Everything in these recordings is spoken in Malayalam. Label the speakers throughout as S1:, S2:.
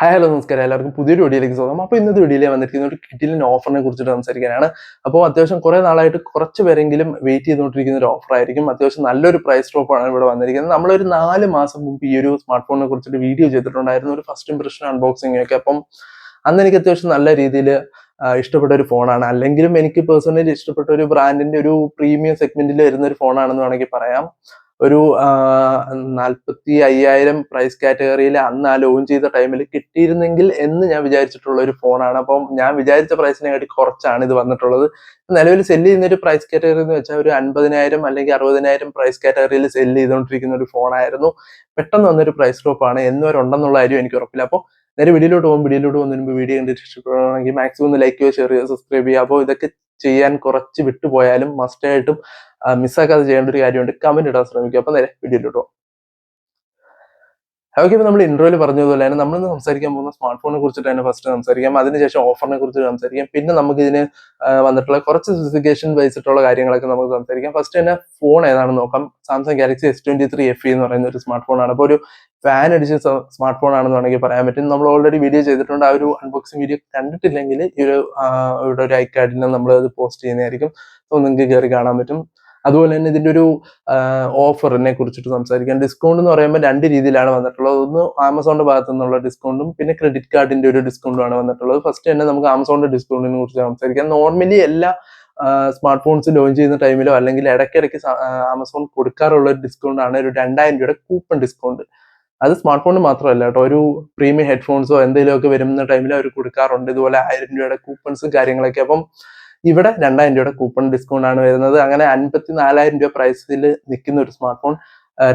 S1: ഹായ് ഹലോ നമസ്കാരം. എല്ലാവർക്കും പുതിയൊരു വീഡിയോയിലേക്ക് സ്വാഗതം. അപ്പോൾ ഇന്നത്തെ വീഡിയോയിൽ വന്നിരിക്കുന്നത് ഒരു കിറ്റിലിന്റെ ഓഫറിനെ കുറിച്ചിട്ട് സംസാരിക്കാനാണ്. അപ്പോൾ അത്യാവശ്യം കുറേ നാളായിട്ട് കുറച്ച് പേരെങ്കിലും വെയിറ്റ് ചെയ്തുകൊണ്ടിരിക്കുന്ന ഒരു ഓഫറായിരിക്കും അത്യാവശ്യം നല്ലൊരു പ്രൈസ് ഡ്രോപ്പാണ് ഇവിടെ വന്നിരിക്കുന്നത്. നമ്മളൊരു നാല് മാസം മുമ്പ് ഈ ഒരു സ്മാർട്ട് ഫോണിനെ കുറിച്ചിട്ട് വീഡിയോ ചെയ്തിട്ടുണ്ടായിരുന്നു. ഒരു ഫസ്റ്റ് ഇംപ്രഷൻ അൺബോക്സിംഗ് ഒക്കെ. അപ്പം അന്ന് എനിക്ക് അത്യാവശ്യം നല്ല രീതിയിൽ ഇഷ്ടപ്പെട്ട ഒരു ഫോണാണ് അല്ലെങ്കിലും എനിക്ക് പേഴ്സണലി ഇഷ്ടപ്പെട്ട ഒരു ബ്രാൻഡിന്റെ ഒരു പ്രീമിയം സെഗ്മെന്റിൽ വരുന്ന ഒരു ഫോണാണെന്ന് വേണമെങ്കിൽ പറയാം. ഒരു നാൽപ്പത്തി അയ്യായിരം പ്രൈസ് കാറ്റഗറിയിൽ അന്ന് ആ ലോഞ്ച് ചെയ്ത ടൈമിൽ കിട്ടിയിരുന്നെങ്കിൽ എന്ന് ഞാൻ വിചാരിച്ചിട്ടുള്ള ഒരു ഫോണാണ് അപ്പം ഞാൻ വിചാരിച്ച പ്രൈസിനെക്കാട്ടി കുറച്ചാണ് ഇത് വന്നിട്ടുള്ളത്. നിലവിൽ സെല്ല് ചെയ്യുന്ന ഒരു പ്രൈസ് കാറ്റഗറി എന്ന് വെച്ചാൽ ഒരു അൻപതിനായിരം അല്ലെങ്കിൽ അറുപതിനായിരം പ്രൈസ് കാറ്റഗറിയിൽ സെല്ല് ചെയ്തുകൊണ്ടിരിക്കുന്ന ഒരു ഫോണായിരുന്നു പെട്ടെന്ന് വന്നൊരു പ്രൈസ് ഡ്രോപ്പ് ആണ്. എന്ന് ഉണ്ടെന്നുള്ള കാര്യം എനിക്ക് ഉറപ്പില്ല. അപ്പോൾ നേരെ വീഡിയോയിലോട്ട് പോകും. വീഡിയോയിലോട്ട് പോകുന്നതിന് മുമ്പ് വീഡിയോ കണ്ടിട്ട് ഇഷ്ടപ്പെടുകയാണെങ്കിൽ മാക്സിമം ഒന്ന് ലൈക്ക് ചെയ്യുക ഷെയർ ചെയ്യുക സബ്സ്ക്രൈബ് ചെയ്യുക. അപ്പോൾ ഇതൊക്കെ ചെയ്യാൻ കുറച്ച് വിട്ടുപോയാലും മസ്റ്റായിട്ടും മിസ്സാക്കാതെ ചെയ്യേണ്ട ഒരു കാര്യമുണ്ട്. കമന്റ് ഇടാൻ ശ്രമിക്കുക. അപ്പോൾ നേരെ വീഡിയോയിലോട്ട് പോകും. ഓക്കെ ഇപ്പൊ നമ്മൾ ഇൻട്രോയിൽ പറഞ്ഞതുപോലെ തന്നെ നമ്മൾ സംസാരിക്കാൻ പോകുന്ന സ്മാർട്ട് ഫോണിനെ കുറിച്ചിട്ട് തന്നെ ഫസ്റ്റ് സംസാരിക്കാം. അതിനുശേഷം ഓഫറിനെ കുറിച്ച് സംസാരിക്കാം. പിന്നെ നമുക്ക് ഇതിന് വന്നിട്ടുള്ള കുറച്ച് സ്പെസിഫിക്കേഷൻ വെച്ചിട്ടുള്ള കാര്യങ്ങളൊക്കെ നമുക്ക് സംസാരിക്കാം. ഫസ്റ്റ് തന്നെ ഫോൺ ഏതാണെന്ന് നോക്കാം. Samsung Galaxy S twenty three F എന്ന് പറയുന്ന ഒരു സ്മാർട്ട് ഫോണാണ് അപ്പോൾ ഒരു ഫാൻ അടിച്ച സ്മാർട്ട് ഫോൺ ആണെന്ന് വേണമെങ്കിൽ പറയാൻ പറ്റും. നമ്മൾ ഓൾറെഡി വീഡിയോ ചെയ്തിട്ടുണ്ട്. ആ ഒരു അൺബോക്സിംഗ് വീഡിയോ കണ്ടിട്ടില്ലെങ്കിൽ ഈ ഒരു ഇവിടെ ഒരു ഐ കാർഡിൽ നമ്മൾ അത് പോസ്റ്റ് ചെയ്യുന്നതായിരിക്കും. സോ നിങ്ങൾക്ക് കയറി കാണാൻ പറ്റും. അതുപോലെ തന്നെ ഇതിന്റെ ഒരു ഓഫറിനെ കുറിച്ചിട്ട് സംസാരിക്കാം. ഡിസ്കൗണ്ട് എന്ന് പറയുമ്പോൾ രണ്ട് രീതിയിലാണ് വന്നിട്ടുള്ളത്. ഒന്ന് ആമസോണിന്റെ ഭാഗത്തു നിന്നുള്ള ഡിസ്കൗണ്ടും പിന്നെ ക്രെഡിറ്റ് കാർഡിന്റെ ഒരു ഡിസ്കൗണ്ടും ആണ് വന്നിട്ടുള്ളത്. ഫസ്റ്റ് തന്നെ നമുക്ക് ആമസോണിന്റെ ഡിസ്കൗണ്ടിനെ കുറിച്ച് സംസാരിക്കാം. നോർമലി എല്ലാ സ്മാർട്ട് ഫോൺസ് ലോഞ്ച് ചെയ്യുന്ന ടൈമിലോ അല്ലെങ്കിൽ ഇടയ്ക്കിടയ്ക്ക് ആമസോൺ കൊടുക്കാറുള്ള ഒരു ഡിസ്കൗണ്ട് ആണ് ഒരു രണ്ടായിരം രൂപയുടെ കൂപ്പൺ ഡിസ്കൗണ്ട് അത് സ്മാർട്ട് ഫോണിന് മാത്രമല്ല കേട്ടോ. ഒരു പ്രീമിയം ഹെഡ്ഫോൺസോ എന്തെങ്കിലുമൊക്കെ വരുന്ന ടൈമിൽ അവർ കൊടുക്കാറുണ്ട്. ഇതുപോലെ ആയിരം രൂപയുടെ കൂപ്പൺസും കാര്യങ്ങളൊക്കെ. അപ്പം ഇവിടെ രണ്ടായിരം രൂപയുടെ കൂപ്പൺ ഡിസ്കൗണ്ട് ആണ് വരുന്നത്. അങ്ങനെ അൻപത്തി നാലായിരം രൂപ പ്രൈസിൽ നിൽക്കുന്ന ഒരു സ്മാർട്ട് ഫോൺ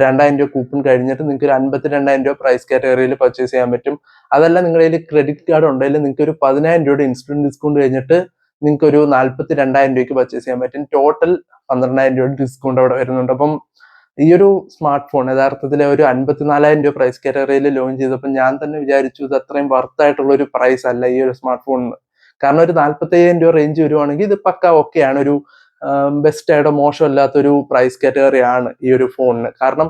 S1: രണ്ടായിരം രൂപ കൂപ്പൺ കഴിഞ്ഞിട്ട് നിങ്ങൾക്ക് ഒരു അൻപത്തി രണ്ടായിരം രൂപ പ്രൈസ് കാറ്റഗറിയിൽ പർച്ചേസ് ചെയ്യാൻ പറ്റും. അതല്ല നിങ്ങളുടെ കയ്യിൽ ക്രെഡിറ്റ് കാർഡ് ഉണ്ടെങ്കിൽ നിങ്ങൾക്ക് ഒരു പതിനായിരം രൂപയുടെ ഇൻസ്റ്റന്റ് ഡിസ്കൗണ്ട് കഴിഞ്ഞിട്ട് നിങ്ങൾക്ക് ഒരു നാൽപ്പത്തി രണ്ടായിരം രൂപയ്ക്ക് പർച്ചേസ് ചെയ്യാൻ പറ്റും. ടോട്ടൽ പന്ത്രണ്ടായിരം രൂപയുടെ ഡിസ്കൗണ്ട് അവിടെ വരുന്നുണ്ട്. അപ്പം ഈ ഒരു സ്മാർട്ട് ഫോൺ യഥാർത്ഥത്തിൽ ഒരു അൻപത്തിനാലായിരം രൂപ പ്രൈസ് കാറ്റഗറിയിൽ ലോഞ്ച് ചെയ്തപ്പോൾ ഞാൻ തന്നെ വിചാരിച്ചു ഇത് അത്രയും വർത്ത് ആയിട്ടുള്ള ഒരു പ്രൈസ് അല്ല ഈ ഒരു സ്മാർട്ട് ഫോണിന് കാരണം ഒരു നാല്പത്തയ്യായിരം രൂപ റേഞ്ച് വരുവാണെങ്കിൽ ഇത് പക്ക ആണ്. ഒരു ബെസ്റ്റ് ആയിട്ടോ മോശമല്ലാത്ത ഒരു പ്രൈസ് കാറ്റഗറി ആണ് ഈ ഒരു ഫോണിന് കാരണം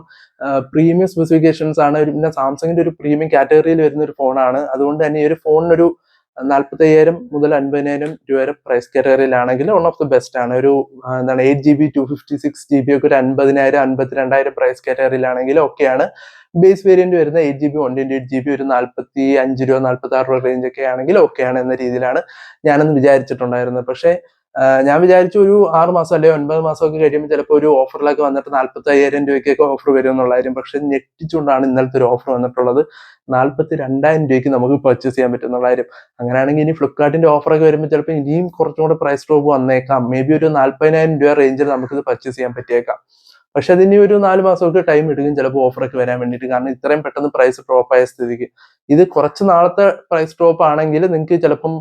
S1: പ്രീമിയം സ്പെസിഫിക്കേഷൻസ് ആണ് പിന്നെ സാംസങ്ങിന്റെ ഒരു പ്രീമിയം കാറ്റഗറിയിൽ വരുന്ന ഒരു ഫോണാണ് അതുകൊണ്ട് തന്നെ ഈ ഒരു ഫോണിനൊരു നാല്പത്തയ്യായിരം മുതൽ അൻപതിനായിരം രൂപ വരെ പ്രൈസ് കാറ്റഗറിയിലാണെങ്കിൽ വൺ ഓഫ് ദി ബെസ്റ്റ് ആണ്. ഒരു എന്താണ് eight G B two fifty six G B ഒക്കെ ഒരു അൻപതിനായിരം അൻപത്തിരണ്ടായിരം പ്രൈസ് കാറ്റഗറിയിലാണെങ്കിൽ ഓക്കെയാണ് ബേസ് വേരിയന്റ് വരുന്ന eight G B one twenty eight G B ഒരു നാൽപ്പത്തി അഞ്ച് രൂപ നാൽപ്പത്തി ആറ് രൂപ റേഞ്ച് ഒക്കെ ആണെങ്കിൽ ആണ് എന്ന രീതിയിലാണ് ഞാനൊന്ന് വിചാരിച്ചിട്ടുണ്ടായിരുന്നത്. പക്ഷേ ഞാൻ വിചാരിച്ചു ഒരു ആറ് മാസം അല്ലെങ്കിൽ ഒൻപത് മാസമൊക്കെ കഴിയുമ്പോൾ ചിലപ്പോൾ ഒരു ഓഫറിലൊക്കെ വന്നിട്ട് നാൽപ്പത്തി അയ്യായിരം രൂപയ്ക്കൊക്കെ ഓഫർ വരും എന്നുള്ളതായിരിക്കും പക്ഷെ ഞെട്ടിച്ചുകൊണ്ടാണ് ഇന്നലത്തെ ഒരു ഓഫർ വന്നിട്ടുള്ളത്. നാൽപ്പത്തി രണ്ടായിരം രൂപയ്ക്ക് നമുക്ക് പർച്ചേസ് ചെയ്യാൻ പറ്റുന്നുള്ള അങ്ങനെയാണെങ്കിൽ ഇനി ഫ്ലിപ്കാർട്ടിന്റെ ഓഫറൊക്കെ വരുമ്പോൾ ചിലപ്പോൾ ഇനിയും കുറച്ചും കൂടെ പ്രൈസ് ഡ്രോപ്പ് വന്നേക്കാം. മേ ബി ഒരു നാൽപ്പതിനായിരം രൂപ റേഞ്ചിൽ നമുക്കിത് പർച്ചേസ് ചെയ്യാൻ പറ്റിയേക്കാം. പക്ഷെ അതിന് ഒരു നാല് മാസമൊക്കെ ടൈം എടുക്കും. ചിലപ്പോൾ ഓഫറൊക്കെ വരാൻ വേണ്ടിയിട്ട്. കാരണം ഇത്രയും പെട്ടെന്ന് പ്രൈസ് ഡ്രോപ്പ് ആയ സ്ഥിതിക്ക്. ഇത് കുറച്ച് നാളത്തെ പ്രൈസ് ഡ്രോപ്പ് ആണെങ്കിൽ നിങ്ങൾക്ക് ചിലപ്പം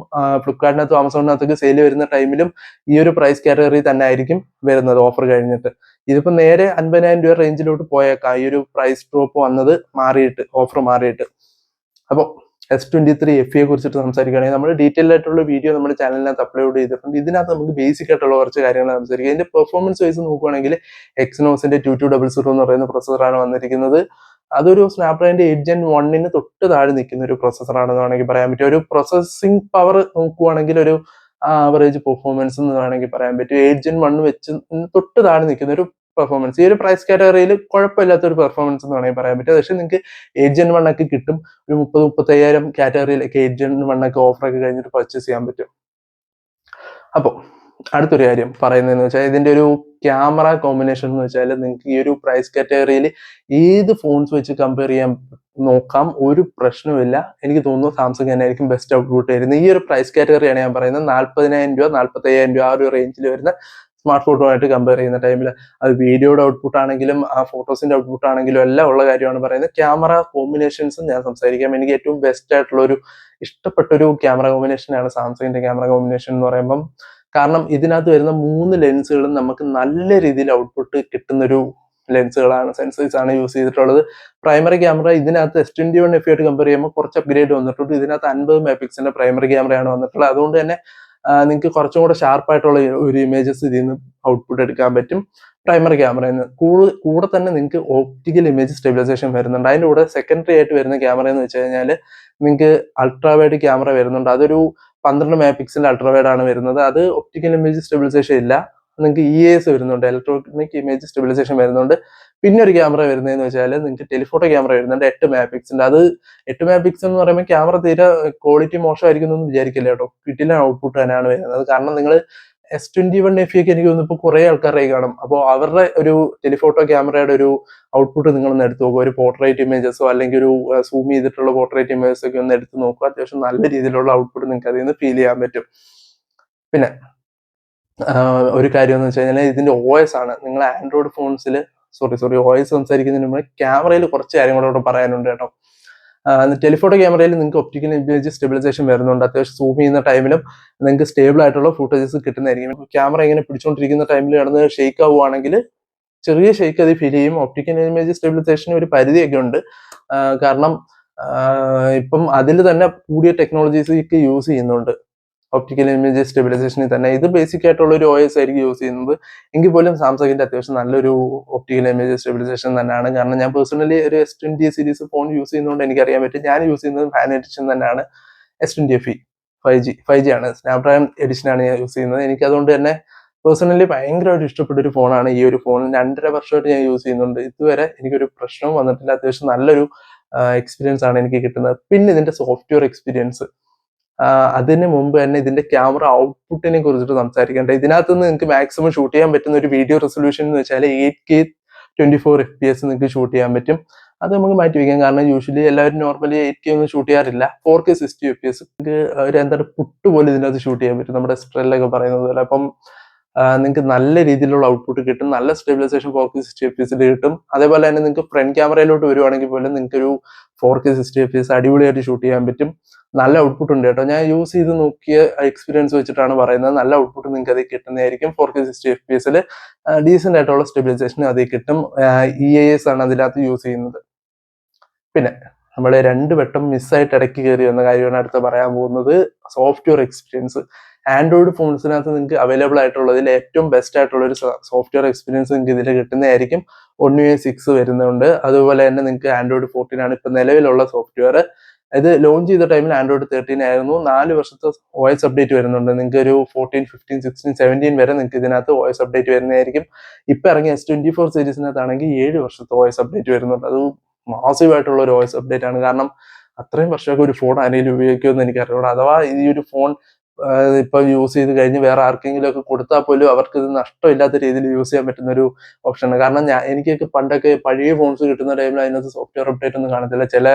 S1: ഫ്ലിപ്കാർട്ടിനകത്തും ആമസോണിനകത്തൊക്കെ സെയിൽ വരുന്ന ടൈമിലും ഈ ഒരു പ്രൈസ് കാറ്റഗറി തന്നെ ആയിരിക്കും വരുന്നത് ഓഫർ കഴിഞ്ഞിട്ട്. ഇതിപ്പോൾ നേരെ അൻപതിനായിരം രൂപ റേഞ്ചിലോട്ട് പോയേക്കാം. ഈ ഒരു പ്രൈസ് ഡ്രോപ്പ് വന്നത് മാറിയിട്ട് ഓഫർ മാറിയിട്ട്. അപ്പോൾ S twenty three F E കുറിച്ചിട്ട് സംസാരിക്കുകയാണെങ്കിൽ നമ്മൾ ഡീറ്റെയിൽ ആയിട്ടുള്ള വീഡിയോ നമ്മുടെ ചാനലിനകത്ത് അപ്ലോഡ് ചെയ്തിട്ടുണ്ട്. ഇതിനകത്ത് നമുക്ക് ബേസിക് ആയിട്ടുള്ള കുറച്ച് കാര്യങ്ങൾ സംസാരിക്കുക. ഇതിന്റെ പെർഫോമൻസ് വൈസ് നോക്കുകയാണെങ്കിൽ എക്സ്നോസിന്റെ ടു ടു ഡബിൾ സീറോ എന്ന് പറയുന്ന പ്രൊസസ്സറാണ് വന്നിരിക്കുന്നത്. അതൊരു സ്നാപ്ഡ്രാഗന്റെ എയ്റ്റ് ജെൻ വണ്ണിന് തൊട്ട് താഴെ നിൽക്കുന്ന ഒരു പ്രൊസസ്സറാണെന്ന് വേണമെങ്കിൽ പറയാൻ പറ്റും. ഒരു പ്രോസസ്സിംഗ് പവർ നോക്കുവാണെങ്കിൽ ഒരു ആവറേജ് പെർഫോമൻസ് എന്ന് വേണമെങ്കിൽ പറയാൻ പറ്റും. എയ്റ്റ് ജെൻ വണ്ണ് വെച്ച് തൊട്ട് താഴെ നിൽക്കുന്ന ഒരു പെർഫോമൻസ് ഈ ഒരു പ്രൈസ് കാറ്റഗറിയിൽ കുഴപ്പമില്ലാത്ത ഒരു പെർഫോമൻസ് എന്ന് വേണമെങ്കിൽ പറയാൻ പറ്റും. പക്ഷേ നിങ്ങൾക്ക് എയ്റ്റ് ജെൻ വൺ ഒക്കെ കിട്ടും. ഒരു മുപ്പത് മുപ്പത്തയ്യായിരം കാറ്റഗറിയിലൊക്കെ എയ്റ്റ് ജെൻ വൺ ഒക്കെ ഓഫർ ഒക്കെ കഴിഞ്ഞിട്ട് പർച്ചേസ് ചെയ്യാൻ പറ്റും. അപ്പോൾ അടുത്തൊരു കാര്യം പറയുന്നതെന്ന് വെച്ചാൽ ഇതിന്റെ ഒരു ക്യാമറ കോമ്പിനേഷൻ എന്ന് വെച്ചാൽ നിങ്ങൾക്ക് ഈ ഒരു പ്രൈസ് കാറ്റഗറിയിൽ ഏത് ഫോൺസ് വെച്ച് കമ്പയർ ചെയ്യാൻ നോക്കാം. ഒരു പ്രശ്നവുമില്ല എനിക്ക് തോന്നുന്നു സാംസങ് തന്നെ ആയിരിക്കും ബെസ്റ്റ് ഔട്ട്പുട്ട് വരുന്നത് ഈ ഒരു പ്രൈസ് കാറ്റഗറിയാണ് ഞാൻ പറയുന്നത്. നാൽപ്പതിനായിരം രൂപ നാൽപ്പത്തയ്യായിരം രൂപ ആ ഒരു റേഞ്ചിൽ വരുന്ന സ്മാർട്ട് ഫോട്ടോമായിട്ട് കമ്പയർ ചെയ്യുന്ന ടൈമിൽ അത് വീഡിയോയുടെ ഔട്ട്പുട്ട് ആണെങ്കിലും ആ ഫോട്ടോസിന്റെ ഔട്ട്പുട്ട് ആണെങ്കിലും എല്ലാം ഉള്ള കാര്യമാണ് പറയുന്നത്. ക്യാമറ കോമ്പിനേഷൻസും ഞാൻ സംസാരിക്കാം. എനിക്ക് ഏറ്റവും ബെസ്റ്റ് ആയിട്ടുള്ള ഒരു ഇഷ്ടപ്പെട്ട ഒരു ക്യാമറ കോമ്പിനേഷനാണ് സാംസങ്ങിന്റെ ക്യാമറ കോമ്പിനേഷൻ എന്ന് പറയുമ്പം. കാരണം ഇതിനകത്ത് വരുന്ന മൂന്ന് ലെൻസുകളും നമുക്ക് നല്ല രീതിയിൽ ഔട്ട്പുട്ട് കിട്ടുന്ന ഒരു ലെൻസുകളാണ് സെൻസേഴ്സ് ആണ് യൂസ് ചെയ്തിട്ടുള്ളത്. പ്രൈമറി ക്യാമറ ഇതിനകത്ത് എസ് ട്വന്റി വൺ എഫ് ആയിട്ട് കമ്പയർ ചെയ്യുമ്പോൾ കുറച്ച് അപ്ഗ്രേഡ് വന്നിട്ടുണ്ട്. ഇതിനകത്ത് അൻപത് മെഗാ പിക്സലിന്റെ പ്രൈമറി ക്യാമറയാണ് വന്നിട്ടുള്ളത്. അതുകൊണ്ട് തന്നെ നിങ്ങൾക്ക് കുറച്ചും കൂടെ ഷാർപ്പായിട്ടുള്ള ഒരു ഇമേജസ് ഇതിൽ നിന്ന് ഔട്ട്പുട്ട് എടുക്കാൻ പറ്റും. പ്രൈമറി ക്യാമറയിൽ നിന്ന് കൂടെ തന്നെ നിങ്ങൾക്ക് ഓപ്റ്റിക്കൽ ഇമേജ് സ്റ്റെബിലൈസേഷൻ വരുന്നുണ്ട്. അതിന്റെ കൂടെ സെക്കൻഡറി ആയിട്ട് വരുന്ന ക്യാമറ എന്ന് വെച്ച് കഴിഞ്ഞാൽ നിങ്ങൾക്ക് അൾട്രാവൈഡ് ക്യാമറ വരുന്നുണ്ട്. അതൊരു പന്ത്രണ്ട് മെഗാ പിക്സൽ അൾട്രാവൈഡ് ആണ് വരുന്നത്. അത് ഒപ്റ്റിക്കൽ ഇമേജ് സ്റ്റെബിലൈസേഷൻ ഇല്ല. നിങ്ങൾക്ക് ഇ എസ് വരുന്നുണ്ട് ഇലക്ട്രോണിക് ഇമേജ് സ്റ്റെബിലൈസേഷൻ വരുന്നുണ്ട്. പിന്നെ ഒരു ക്യാമറ വരുന്നതെന്ന് വെച്ചാൽ നിങ്ങൾക്ക് ടെലിഫോട്ടോ ക്യാമറ വരുന്നുണ്ട് എട്ട് മെഗാ പിക്സലിന്റെ അത് എട്ട് മെഗാ പിക്സൽ എന്ന് പറയുമ്പോൾ ക്യാമറ തീരെ ക്വാളിറ്റി മോശമായിരിക്കും എന്നൊന്നും വിചാരിക്കില്ല കേട്ടോ. കിട്ടില്ല ഔട്ട്പുട്ട് തന്നെയാണ് വരുന്നത്. കാരണം നിങ്ങൾ എസ് ട്വന്റി വൺ എഫ് ഒക്കെ എനിക്ക് തോന്നുന്നു ഇപ്പോൾ കുറെ ആൾക്കാരായി കാണും. അപ്പോൾ അവരുടെ ഒരു ടെലിഫോട്ടോ ക്യാമറയുടെ ഒരു ഔട്ട്പുട്ട് നിങ്ങൾ ഒന്ന് എടുത്ത് നോക്കുക. ഒരു പോർട്രേറ്റ് ഇമേജസോ അല്ലെങ്കിൽ ഒരു സൂം ചെയ്തിട്ടുള്ള പോർട്രേറ്റ് ഇമേജസ് ഒക്കെ ഒന്ന് എടുത്ത് നോക്കുക. അത്യാവശ്യം നല്ല രീതിയിലുള്ള ഔട്ട്പുട്ട് നിങ്ങൾക്ക് അതിൽ നിന്ന് ഫീൽ ചെയ്യാൻ പറ്റും. പിന്നെ ഒരു കാര്യം എന്ന് വെച്ച് കഴിഞ്ഞാൽ ഇതിന്റെ ഒ എസ് ആണ്. നിങ്ങൾ ആൻഡ്രോയിഡ് ഫോൺസിൽ സോറി സോറി ഒ എസ് സംസാരിക്കുന്നതിന് മുമ്പ് ക്യാമറയിൽ കുറച്ച് കാര്യങ്ങളോട് പറയാനുണ്ട് കേട്ടോ. ടെലിഫോട്ടോ ക്യാമറയിൽ നിങ്ങൾക്ക് ഒപ്റ്റിക്കൽ ഇമേജ് സ്റ്റെബിലൈസേഷൻ വരുന്നുണ്ട്. അത്യാവശ്യം സൂം ചെയ്യുന്ന ടൈമിലും നിങ്ങൾക്ക് സ്റ്റേബിൾ ആയിട്ടുള്ള ഫുട്ടേജസ് കിട്ടുന്നതായിരിക്കും. ക്യാമറ ഇങ്ങനെ പിടിച്ചുകൊണ്ടിരിക്കുന്ന ടൈമിൽ കിടന്ന് ഷെയ്ക്ക് ആവുകയാണെങ്കിൽ ചെറിയ ഷെയ്ക്ക് അത് ഫീൽ ചെയ്യും. ഒപ്റ്റിക്കൽ ഇമേജ് സ്റ്റെബിലൈസേഷൻ ഒരു പരിധിയൊക്കെ ഉണ്ട്. കാരണം ഇപ്പം അതിൽ തന്നെ കൂടിയ ടെക്നോളജീസ് യൂസ് ചെയ്യുന്നുണ്ട്. ഒപ്റ്റിക്കൽ ഇമേജ് സ്റ്റെബിലൈസേഷനിൽ തന്നെ. ഇത് ബേസിക് ആയിട്ടുള്ള ഒരു ഒ എസ് ആയിരിക്കും യൂസ് ചെയ്യുന്നത്. എങ്കിൽ പോലും സാംസങ്ങിന്റെ അത്യാവശ്യം നല്ലൊരു ഒപ്റ്റിക്കൽ ഇമേജ് സ്റ്റെബിലൈസേഷൻ തന്നെയാണ്. കാരണം ഞാൻ പേഴ്സണലി ഒരു S twenty series phone use ചെയ്യുന്നതുകൊണ്ട് എനിക്ക് അറിയാൻ പറ്റും. ഞാൻ യൂസ് ചെയ്യുന്നത് ഫാൻ എഡിഷൻ തന്നെയാണ്. S twenty F E five G five G ആണ്. സ്നാപ്ഡ്രാഗൺ എഡിഷൻ ആണ് ഞാൻ യൂസ് ചെയ്യുന്നത്. എനിക്ക് അതുകൊണ്ട് തന്നെ പേഴ്സണലി ഭയങ്കരമായിട്ട് ഇഷ്ടപ്പെട്ട ഒരു ഫോണാണ് ഈ ഒരു ഫോൺ രണ്ടര വർഷമായിട്ട് ഞാൻ യൂസ് ചെയ്യുന്നുണ്ട്. ഇതുവരെ എനിക്കൊരു പ്രശ്നവും വന്നിട്ടില്ല. അത്യാവശ്യം നല്ലൊരു എക്സ്പീരിയൻസ് ആണ് എനിക്ക് കിട്ടുന്നത്. പിന്നെ ഇതിന്റെ സോഫ്റ്റ്വെയർ എക്സ്പീരിയൻസ് അതിന് മുമ്പ് തന്നെ ഇതിന്റെ ക്യാമറ ഔട്ട്പുട്ടിനെ കുറിച്ചിട്ട് സംസാരിക്കേണ്ട. ഇതിനകത്ത് നിന്ന് നിങ്ങൾക്ക് മാക്സിമം ഷൂട്ട് ചെയ്യാൻ പറ്റുന്ന ഒരു വീഡിയോ റെസൊല്യൂഷൻ എന്ന് വെച്ചാൽ eight K twenty four F P S നിങ്ങൾക്ക് ഷൂട്ട് ചെയ്യാൻ പറ്റും. അത് നമുക്ക് മാറ്റി വെക്കാം. കാരണം യൂഷ്വലി എല്ലാവരും നോർമലി എയ്റ്റ് കെ ഒന്നും ഷൂട്ട് ചെയ്യാറില്ല. Four K sixty F P S ഒരു എന്താണ് പുട്ട് പോലെ ഇതിനകത്ത് ഷൂട്ട് ചെയ്യാൻ പറ്റും. നമ്മുടെ സ്ട്രെല്ലൊക്കെ പറയുന്നത് പോലെ. അപ്പം നിങ്ങൾക്ക് നല്ല രീതിയിലുള്ള ഔട്ട്പുട്ട് കിട്ടും നല്ല stabilisation four K sixty F പിസിൽ കിട്ടും. അതേപോലെ തന്നെ നിങ്ങൾക്ക് ഫ്രണ്ട് ക്യാമറയിലോട്ട് വരുവാണെങ്കിൽ പോലും നിങ്ങൾക്ക് ഒരു four K sixty F P S അടിപൊളിയായിട്ട് ഷൂട്ട് ചെയ്യാൻ പറ്റും. നല്ല ഔട്ട്പുട്ട് ഉണ്ട് കേട്ടോ. ഞാൻ യൂസ് ചെയ്ത് നോക്കിയ എക്സ്പീരിയൻസ് വെച്ചിട്ടാണ് പറയുന്നത്. നല്ല ഔട്ട്പുട്ട് നിങ്ങൾക്ക് അതിൽ കിട്ടുന്നതായിരിക്കും four K sixty F P എസിൽ ആയിട്ടുള്ള സ്റ്റെബിലൈസേഷൻ അതിൽ കിട്ടും. ഇ എ എസ് ആണ് അതിനകത്ത് യൂസ് ചെയ്യുന്നത്. പിന്നെ നമ്മൾ രണ്ട് വട്ടം മിസ്സായിട്ട് ഇടയ്ക്ക് കയറി വന്ന കാര്യമാണ് അടുത്ത് പറയാൻ പോകുന്നത്. സോഫ്റ്റ്വെയർ എക്സ്പീരിയൻസ് ആൻഡ്രോയിഡ് ഫോൺസിനകത്ത് നിങ്ങൾക്ക് അവൈലബിൾ ആയിട്ടുള്ളതിൽ ഏറ്റവും ബെസ്റ്റ് ആയിട്ടുള്ള ഒരു സോഫ്റ്റ്വെയർ എക്സ്പീരിയൻസ് നിങ്ങൾക്ക് ഇതിൽ കിട്ടുന്നതായിരിക്കും. ഒൺ യു സിക്സ് വരുന്നുണ്ട്. അതുപോലെ തന്നെ നിങ്ങൾക്ക് ആൻഡ്രോയിഡ് ഫോർട്ടീൻ ആണ് ഇപ്പം നിലവിലുള്ള സോഫ്റ്റ്വെയർ ഇത് ലോഞ്ച് ചെയ്ത ടൈമിൽ ആൻഡ്രോയിഡ് തേർട്ടീൻ ആയിരുന്നു. നാല് വർഷത്തെ വോയിസ് അപ്ഡേറ്റ് വരുന്നുണ്ട്. നിങ്ങൾക്ക് ഒരു ഫോർട്ടീൻ ഫിഫ്റ്റീൻ സിക്സ്റ്റീൻ സെവന്റീൻ വരെ നിങ്ങൾക്ക് ഇതിനകത്ത് വോയിസ് അപ്ഡേറ്റ് വരുന്നതായിരിക്കും. ഇപ്പം ഇറങ്ങിയ എസ് ട്വന്റി ഫോർ സീരീസിനകത്താണെങ്കിൽ ഏഴ് വർഷത്തെ വോയിസ് അപ്ഡേറ്റ് വരുന്നുണ്ട്. അത് മാസീവ് ആയിട്ടുള്ള ഒരു വോയിസ് അപ്ഡേറ്റ് ആണ്. കാരണം അത്രയും വർഷമൊക്കെ ഒരു ഫോൺ ആരെങ്കിലും ഉപയോഗിക്കുമെന്ന് എനിക്ക് അറിഞ്ഞൂടാ അഥവാ ഈ ഒരു ഫോൺ ഇപ്പൊ യൂസ് ചെയ്ത് കഴിഞ്ഞ് വേറെ ആർക്കെങ്കിലും ഒക്കെ കൊടുത്താൽ പോലും അവർക്ക് ഇത് നഷ്ടമില്ലാത്ത രീതിയിൽ യൂസ് ചെയ്യാൻ പറ്റുന്ന ഒരു ഓപ്ഷനാണ് കാരണം ഞാൻ എനിക്കൊക്കെ പണ്ടൊക്കെ പഴയ ഫോൺസ് കിട്ടുന്ന ടൈമിൽ അതിനകത്ത് സോഫ്റ്റ്വെയർ അപ്ഡേറ്റ് ഒന്നും കാണത്തില്ല. ചില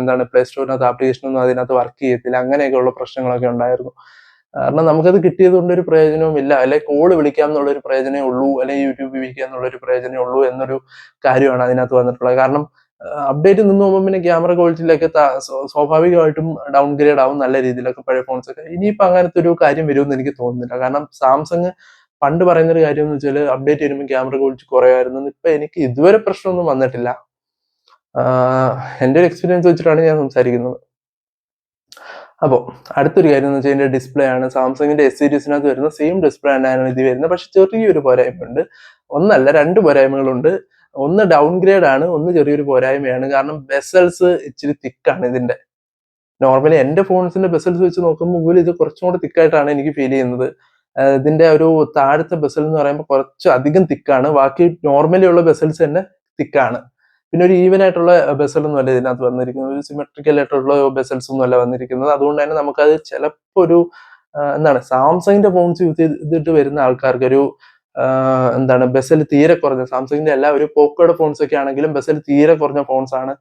S1: എന്താണ് പ്ലേ സ്റ്റോറിനകത്ത് ആപ്ലിക്കേഷനൊന്നും അതിനകത്ത് വർക്ക് ചെയ്യത്തില്ല. അങ്ങനെയൊക്കെയുള്ള പ്രശ്നങ്ങളൊക്കെ ഉണ്ടായിരുന്നു. കാരണം നമുക്കത് കിട്ടിയത് കൊണ്ട് ഒരു പ്രയോജനവും ഇല്ല. അല്ലെ കോൾ വിളിക്കാം എന്നുള്ള ഒരു പ്രയോജനമേ ഉള്ളൂ. അല്ലെങ്കിൽ യൂട്യൂബ് ഉപയോഗിക്കാം എന്നുള്ള ഒരു പ്രയോജനമേ ഉള്ളൂ എന്നൊരു കാര്യമാണ് അതിനകത്ത് വന്നിട്ടുള്ളത്. കാരണം അപ്ഡേറ്റ് നിന്ന് പോകുമ്പോൾ പിന്നെ ക്യാമറ ക്വാളിറ്റിയിലൊക്കെ സ്വാഭാവികമായിട്ടും ഡൗൺ ഗ്രേഡ് ആവും നല്ല രീതിയിലൊക്കെ പഴയ ഫോൺസ് ഒക്കെ. ഇനിയിപ്പോൾ അങ്ങനത്തെ ഒരു കാര്യം വരുമെന്ന് എനിക്ക് തോന്നുന്നില്ല. കാരണം സാംസങ് പണ്ട് പറയുന്ന ഒരു കാര്യം എന്ന് വെച്ചാൽ അപ്ഡേറ്റ് ചെയ്യുമ്പോൾ ക്യാമറ ക്വാളിറ്റി കുറയായിരുന്നു ഇപ്പം എനിക്ക് ഇതുവരെ പ്രശ്നമൊന്നും വന്നിട്ടില്ല. എന്റെ ഒരു എക്സ്പീരിയൻസ് വെച്ചിട്ടാണ് ഞാൻ സംസാരിക്കുന്നത്. അപ്പോൾ അടുത്തൊരു കാര്യം എന്ന് വെച്ചാൽ എന്റെ ഡിസ്പ്ലേ ആണ്. സാംസങ്ങിന്റെ എസ് സീരീസിനകത്ത് വരുന്ന സെയിം ഡിസ്പ്ലേ തന്നെയാണ് ഇത് വരുന്നത്. പക്ഷെ ചെറിയൊരു പോരായ്മയുണ്ട്. ഒന്നല്ല രണ്ട് പോരായ്മകളുണ്ട്. ഒന്ന് ഡൗൺ ഗ്രേഡ് ആണ് ഒന്ന് ചെറിയൊരു പോരായ്മയാണ്. കാരണം ബെസൽസ് ഇച്ചിരി തിക്കാണ് ഇതിന്റെ. നോർമലി എന്റെ ഫോൺസിന്റെ ബെസൽസ് വെച്ച് നോക്കുമ്പോൾ പോലും ഇത് കുറച്ചും കൂടെ തിക്കായിട്ടാണ് എനിക്ക് ഫീൽ ചെയ്യുന്നത്. ഇതിന്റെ ഒരു താഴത്തെ ബെസൽ എന്ന് പറയുമ്പോൾ കുറച്ച് അധികം തിക്കാണ് ബാക്കി നോർമലി ഉള്ള ബെസൽസ് തന്നെ തിക്കാണ് പിന്നെ ഒരു ഈവൻ ആയിട്ടുള്ള ബെസൽ ഒന്നും അല്ല ഇതിനകത്ത് വന്നിരിക്കുന്നത്. ഒരു സിമെട്രിക്കൽ ആയിട്ടുള്ള ബെസൽസ് ഒന്നും അല്ല വന്നിരിക്കുന്നത്. അതുകൊണ്ട് തന്നെ നമുക്കത് ചിലപ്പോൾ ഒരു എന്താണ് സാംസങ്ങിന്റെ ഫോൺസ് യൂസ് ചെയ്തിട്ട് വരുന്ന ആൾക്കാർക്ക് ഒരു എന്താണ് ബസ്സിൽ തീരെ കുറഞ്ഞ സാംസങ്ങിന്റെ എല്ലാ ഒരു പോക്കോയുടെ ഫോൺസ് ഒക്കെ ആണെങ്കിലും ബസ്സിൽ തീരെ കുറഞ്ഞ ഫോൺസ് ആണ്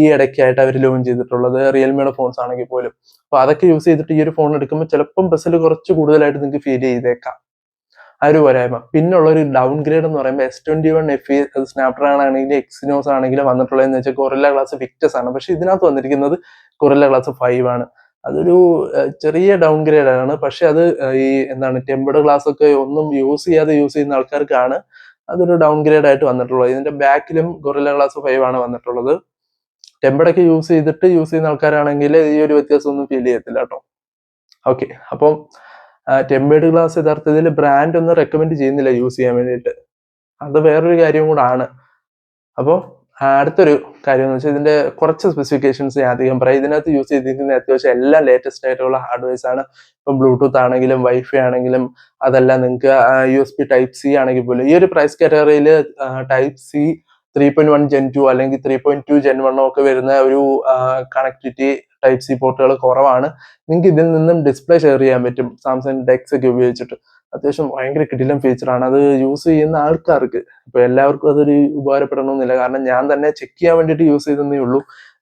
S1: ഈ ഇടയ്ക്കായിട്ട് അവർ ലോഞ്ച് ചെയ്തിട്ടുള്ളത്. റിയൽമിയുടെ ഫോൺസ് ആണെങ്കിൽ പോലും. അപ്പൊ അതൊക്കെ യൂസ് ചെയ്തിട്ട് ഈ ഒരു ഫോൺ എടുക്കുമ്പോൾ ചിലപ്പം ബസ്സിൽ കുറച്ച് കൂടുതലായിട്ട് നിങ്ങൾക്ക് ഫീൽ ചെയ്തേക്കാം. ആ ഒരു പോരായ്മ പിന്നെ ഉള്ള ഒരു ഡൗൺ ഗ്രേഡ് എന്ന് പറയുമ്പോൾ S twenty one F Snapdragon ആണെങ്കിലും എക്സിനോസ് ആണെങ്കിലും വന്നിട്ടുള്ളതെന്ന് വെച്ചാൽ കൊറില്ല ക്ലാസ് വിക്ടസ് ആണ്. പക്ഷെ ഇതിനകത്ത് വന്നിരിക്കുന്നത് കൊറില്ല ക്ലാസ് ഫൈവ് ആണ്. അതൊരു ചെറിയ ഡൗൺ ഗ്രേഡ് ആണ്. പക്ഷെ അത് ഈ എന്താണ് ടെമ്പേർഡ് ഗ്ലാസ് ഒക്കെ ഒന്നും യൂസ് ചെയ്യാതെ യൂസ് ചെയ്യുന്ന ആൾക്കാർക്കാണ് അതൊരു ഡൗൺ ഗ്രേഡ് ആയിട്ട് വന്നിട്ടുള്ളത്. ഇതിന്റെ ബാക്കിലും ഗൊറില്ല ഗ്ലാസ് ഫൈവ് ആണ് വന്നിട്ടുള്ളത്. ടെമ്പേർഡ് യൂസ് ചെയ്തിട്ട് യൂസ് ചെയ്യുന്ന ആൾക്കാരാണെങ്കിൽ ഈ ഒരു വ്യത്യാസം ഒന്നും ഫീൽ ചെയ്യത്തില്ല കേട്ടോ. ഓക്കെ അപ്പം ടെമ്പേർഡ് ഗ്ലാസ് യഥാർത്ഥത്തിൽ ബ്രാൻഡ് ഒന്നും റെക്കമെൻഡ് ചെയ്യുന്നില്ല യൂസ് ചെയ്യാൻ വേണ്ടിയിട്ട്. അത് വേറൊരു കാര്യം കൂടാണ് അപ്പോൾ അടുത്തൊരു കാര്യം എന്ന് വെച്ചാൽ ഇതിന്റെ കുറച്ച് സ്പെസിഫിക്കേഷൻസ് ഞാൻ അധികം പറയാം. ഇതിനകത്ത് യൂസ് ചെയ്തിരിക്കുന്ന അത്യാവശ്യം എല്ലാ ലേറ്റസ്റ്റ് ആയിട്ടുള്ള ഹാർഡ്വെയർസ് ആണ്. ഇപ്പം ബ്ലൂടൂത്ത് ആണെങ്കിലും വൈഫൈ ആണെങ്കിലും അതെല്ലാം നിങ്ങൾക്ക് U S B type C ആണെങ്കിൽ പോലും. ഈ ഒരു പ്രൈസ് കാറ്റഗറിയിൽ type C three point one gen two അല്ലെങ്കിൽ ത്രീ പോയിന്റ് ടു ജെൻ വണ്ണോ ഒക്കെ വരുന്ന ഒരു കണക്ടിവിറ്റി ടൈപ്പ് സി പോർട്ടുകൾ കുറവാണ്. നിങ്ങൾക്ക് ഇതിൽ നിന്നും ഡിസ്പ്ലേ ഷെയർ ചെയ്യാൻ പറ്റും. സാംസങ് ഡെക്സ് ഒക്കെ ഉപയോഗിച്ചിട്ട്. അത്യാവശ്യം ഭയങ്കര കിടിലം ഫീച്ചറാണ് അത് യൂസ് ചെയ്യുന്ന ആൾക്കാർക്ക് ഇപ്പൊ എല്ലാവർക്കും അതൊരു ഉപകാരപ്പെടണമെന്നില്ല കാരണം ഞാൻ തന്നെ ചെക്ക് ചെയ്യാൻ വേണ്ടിയിട്ട് യൂസ് ചെയ്തെന്നേ ഉള്ളൂ.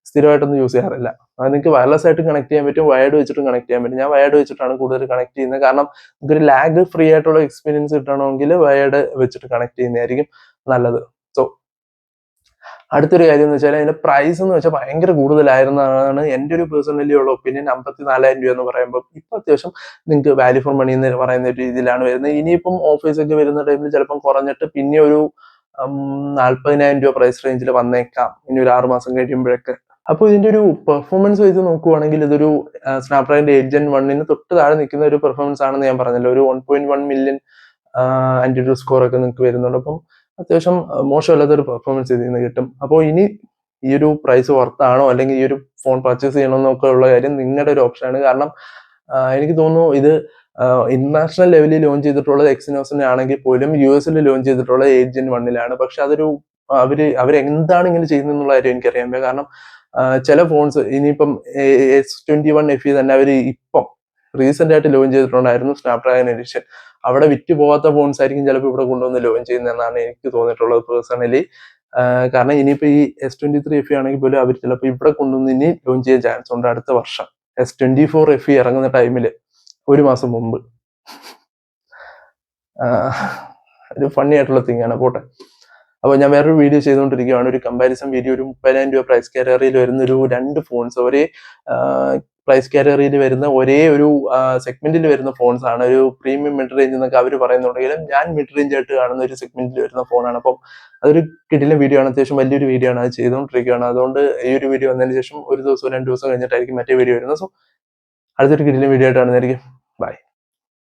S1: സ്ഥിരമായിട്ടൊന്നും യൂസ് ചെയ്യാറില്ല. അത് നിങ്ങൾക്ക് വയർലെസ് ആയിട്ട് കണക്ട് ചെയ്യാൻ പറ്റും. വയർഡ് വെച്ചിട്ടും കണക്ട് ചെയ്യാൻ പറ്റും. ഞാൻ വയർഡ് വെച്ചിട്ടാണ് കൂടുതൽ കണക്ട് ചെയ്യുന്നത്. കാരണം നിങ്ങൾക്ക് ഒരു ലാഗ് ഫ്രീ ആയിട്ടുള്ള എക്സ്പീരിയൻസ് കിട്ടണമെങ്കിൽ വയർഡ് വെച്ചിട്ട് കണക്ട് ചെയ്യുന്നതായിരിക്കും നല്ലത്. അടുത്തൊരു കാര്യം എന്ന് വെച്ചാൽ അതിന്റെ പ്രൈസ് എന്ന് വെച്ചാൽ ഭയങ്കര കൂടുതലായിരുന്നതാണ് എന്റെ ഒരു പേഴ്സണലി ഉള്ള ഒപ്പീനിയൻ അമ്പത്തി നാലായിരം രൂപ എന്ന് പറയുമ്പോൾ ഇപ്പൊ അത്യാവശ്യം നിങ്ങൾക്ക് വാല്യൂ ഫോർ മണി എന്ന് പറയുന്ന ഒരു രീതിയിലാണ് വരുന്നത്. ഇനിയിപ്പം ഓഫീസ് ഒക്കെ വരുന്ന ടൈമിൽ ചിലപ്പം കുറഞ്ഞിട്ട് പിന്നെ ഒരു നാൽപ്പതിനായിരം രൂപ പ്രൈസ് റേഞ്ചിൽ വന്നേക്കാം. ഇനി ഒരു ആറ് മാസം കഴിയുമ്പോഴൊക്കെ. അപ്പോൾ ഇതിന്റെ ഒരു പെർഫോമൻസ് വെച്ച് നോക്കുവാണെങ്കിൽ ഇതൊരു സ്നാപ്ഡ്രാഗന്റെ എയ്റ്റ് ജെൻ വണ്ണിന് തൊട്ട് താഴെ നിൽക്കുന്ന ഒരു പെർഫോമൻസ് ആണെന്ന് ഞാൻ പറഞ്ഞല്ലോ. ഒരു one point one million AnTuTu score ഒക്കെ നിങ്ങൾക്ക് വരുന്നുണ്ട്. അപ്പം അത്യാവശ്യം മോശമല്ലാത്ത ഒരു പെർഫോമൻസ് ഇതിൽ നിന്ന് കിട്ടും. അപ്പോൾ ഇനി ഈ ഒരു പ്രൈസ് വർത്താണോ അല്ലെങ്കിൽ ഈ ഒരു ഫോൺ പർച്ചേസ് ചെയ്യണമെന്നൊക്കെ ഉള്ള കാര്യം നിങ്ങളുടെ ഒരു ഓപ്ഷനാണ് കാരണം എനിക്ക് തോന്നുന്നു ഇത് ഇന്റർനാഷണൽ ലെവലിൽ ലോഞ്ച് ചെയ്തിട്ടുള്ളത് എക്സിനോസിനെ ആണെങ്കിൽ പോലും യു എസിൽ ലോഞ്ച് ചെയ്തിട്ടുള്ളത് എയ്റ്റ് ജെൻ വണ്ണിലാണ് പക്ഷെ അതൊരു അവർ അവരെന്താണ് ഇങ്ങനെ ചെയ്യുന്നതെന്നുള്ള കാര്യം എനിക്കറിയാൻ പറ്റും കാരണം ചില ഫോൺസ് ഇനിയിപ്പം എസ് ട്വന്റി വൺ എഫ് തന്നെ അവർ ഇപ്പം റീസെന്റ് ആയിട്ട് ലോഞ്ച് ചെയ്തിട്ടുണ്ടായിരുന്നു സ്നാപ്ഡ്രാഗൺ എഡിഷൻ അവിടെ വിറ്റ് പോകാത്ത ഫോൺസ് ആയിരിക്കും ചിലപ്പോൾ ഇവിടെ കൊണ്ടുവന്ന് ലോഞ്ച് ചെയ്യുന്നതെന്നാണ് എനിക്ക് തോന്നിയിട്ടുള്ളത് പേഴ്സണലി കാരണം ഇനിയിപ്പോ ഈ എസ് ട്വന്റി ത്രീ എഫ് ആണെങ്കിൽ പോലും അവർ ചിലപ്പോൾ ഇവിടെ കൊണ്ടുവന്ന് ഇനി ലോഞ്ച് ചെയ്യാൻ ചാൻസ് ഉണ്ട് അടുത്ത വർഷം. എസ് ട്വന്റി ഫോർ എഫ് ഇറങ്ങുന്ന ടൈമിൽ ഒരു മാസം മുമ്പ്. ഒരു ഫണ്ണി ആയിട്ടുള്ള തിങ് ആണ്. പോട്ടെ. അപ്പോൾ ഞാൻ വേറൊരു വീഡിയോ ചെയ്തുകൊണ്ടിരിക്കുകയാണ്. ഒരു കമ്പാരിസൺ വീഡിയോ ഒരു മുപ്പതിനായിരം രൂപ പ്രൈസ് കാറ്റഗറിയിൽ വരുന്ന ഒരു രണ്ട് ഫോൺസ് ഒരേ പ്രൈസ് കാറ്റഗറിയിൽ വരുന്ന ഒരേ ഒരു സെഗ്മെന്റിൽ വരുന്ന ഫോൺസ് ആണ്. ഒരു പ്രീമിയം മിഡ് റേഞ്ച് എന്നൊക്കെ അവർ പറയുന്നുണ്ടെങ്കിലും ഞാൻ മിഡ് റേഞ്ച് ആയിട്ട് കാണുന്ന ഒരു സെഗ്മെന്റിൽ വരുന്ന ഫോണാണ് അപ്പം അതൊരു കിടിലം വീഡിയോ ആണ്. അത്യാവശ്യം വലിയൊരു വീഡിയോ ആണ്. അത് ചെയ്തുകൊണ്ടിരിക്കുകയാണ്. അതുകൊണ്ട് ഈ ഒരു വീഡിയോ വന്നതിന് ശേഷം ഒരു ദിവസം രണ്ട് ദിവസം കഴിഞ്ഞിട്ടായിരിക്കും മറ്റേ വീഡിയോ വരുന്നത്. സോ അടുത്തൊരു കിടിലം വീഡിയോ ആയിട്ട് കാണുന്നതായിരിക്കും.